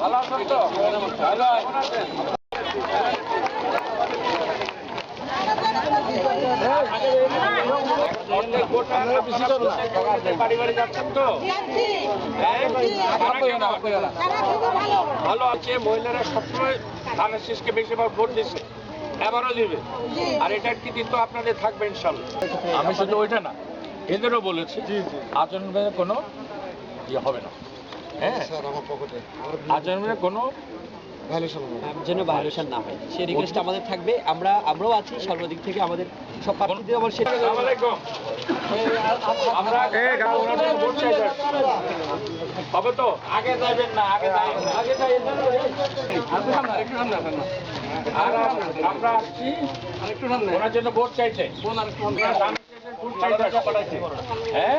ভালো আছেন তো আছেন আছে মহিলারা সবসময় ধানের শীষকে বেশিরভাগ ভোট দিচ্ছে এবারও দিবে আর এটার কৃতিত্ব আপনাদের থাকবে ইনশাল্লাহ আমি শুধু ওইটা না এদেরও বলেছি। আচরণ কোনো ইয়ে হবে না। হ্যাঁ। আচরণের কোনো যেন ভায়োলেশন না হয়। সেই রিকোয়েস্ট আমাদের থাকবে। আমরা আমরাও আছি সর্বদিক থেকে আমাদের সব প্রার্থীদের আমার সেটা আসসালামু আলাইকুম। আমরা জন্য হবে তো? আগে যাবেন না আগে যাবেন আগে যাবেন না আর আমরা আসছি ওনার জন্য ভোট চাইছে। ওনার চাইছে, ভোট চাইছে। হ্যাঁ?